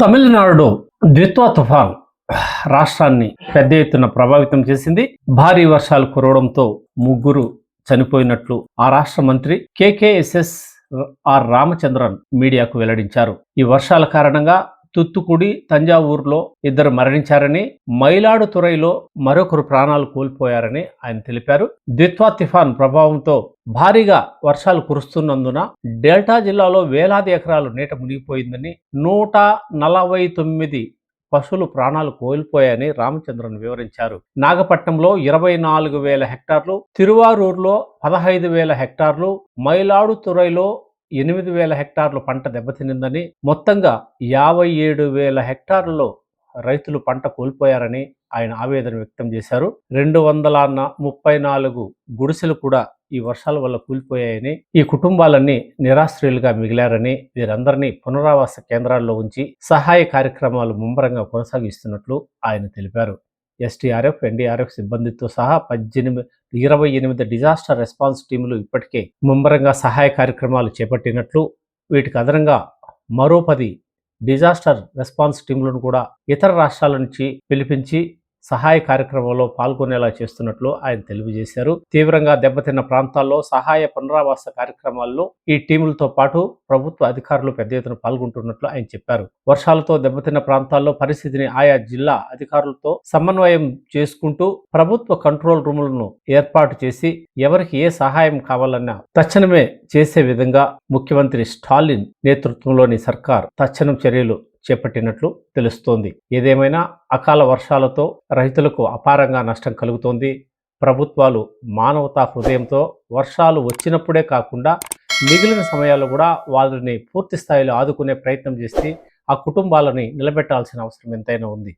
తమిళనాడు ద్విత్వ తుఫాన్ రాష్ట్రాన్ని పెద్ద ఎత్తున ప్రభావితం చేసింది. భారీ వర్షాలు కురవడంతో ముగ్గురు చనిపోయినట్లు ఆ రాష్ట్ర మంత్రి కేకేఎస్ఎస్ ఆర్ రామచంద్రన్ మీడియాకు వెల్లడించారు. ఈ వర్షాల కారణంగా తుత్తుకుడి తంజావూరులో ఇద్దరు మరణించారని మైలాడుతురైలో మరొకరు ప్రాణాలు కోల్పోయారని ఆయన తెలిపారు. ద్విత్వా తిఫాన్ ప్రభావంతో భారీగా వర్షాలు కురుస్తున్నందున డెల్టా జిల్లాలో వేలాది ఎకరాలు నీట మునిగిపోయిందని నూట నలభై తొమ్మిది పశువులు ప్రాణాలు కోల్పోయాయని రామచంద్రన్ వివరించారు. నాగపట్నంలో ఇరవై నాలుగు వేల హెక్టార్లు తిరువారూరులో పదహైదు వేల హెక్టార్లు మైలాడుతురైలో ఎనిమిది వేల హెక్టార్లు పంట దెబ్బతినిందని మొత్తంగా యాభై ఏడు వేల హెక్టార్లలో రైతులు పంట కోల్పోయారని ఆయన ఆవేదన వ్యక్తం చేశారు. రెండు వందల ముప్పై నాలుగు గుడిసెలు కూడా ఈ వర్షాల వల్ల కూలిపోయాయని ఈ కుటుంబాలన్నీ నిరాశ్రయులుగా మిగిలారని వీరందరినీ పునరావాస కేంద్రాల్లో ఉంచి సహాయ కార్యక్రమాలు ముమ్మరంగా కొనసాగిస్తున్నట్లు ఆయన తెలిపారు. ఎస్టీఆర్ఎఫ్ ఎన్డీఆర్ఎఫ్ సిబ్బందితో సహా పద్దెనిమిది ఇరవై ఎనిమిది డిజాస్టర్ రెస్పాన్స్ టీములు ఇప్పటికే ముమ్మరంగా సహాయ కార్యక్రమాలు చేపట్టినట్లు వీటికి అదనంగా మరో పది డిజాస్టర్ రెస్పాన్స్ టీంలను కూడా ఇతర రాష్ట్రాల నుంచి పిలిపించి సహాయ కార్యక్రమంలో పాల్గొనేలా చేస్తున్నట్లు ఆయన తెలియజేశారు. తీవ్రంగా దెబ్బతిన్న ప్రాంతాల్లో సహాయ పునరావాస కార్యక్రమాల్లో ఈ టీములతో పాటు ప్రభుత్వ అధికారులు పెద్ద ఎత్తున పాల్గొంటున్నట్లు ఆయన చెప్పారు. వర్షాలతో దెబ్బతిన్న ప్రాంతాల్లో పరిస్థితిని ఆయా జిల్లా అధికారులతో సమన్వయం చేసుకుంటూ ప్రభుత్వ కంట్రోల్ రూములను ఏర్పాటు చేసి ఎవరికి ఏ సహాయం కావాలన్నా తక్షణమే చేసే విధంగా ముఖ్యమంత్రి స్టాలిన్ నేతృత్వంలోని సర్కార్ తక్షణం చర్యలు చేపట్టినట్లు తెలుస్తోంది. ఏదేమైనా అకాల వర్షాలతో రైతులకు అపారంగా నష్టం కలుగుతోంది. ప్రభుత్వాలు మానవతా హృదయంతో వర్షాలు వచ్చినప్పుడే కాకుండా మిగిలిన సమయాల్లో కూడా వాళ్ళని పూర్తి స్థాయిలో ఆదుకునే ప్రయత్నం చేస్తే ఆ కుటుంబాలని నిలబెట్టాల్సిన అవసరం ఎంతైనా ఉంది.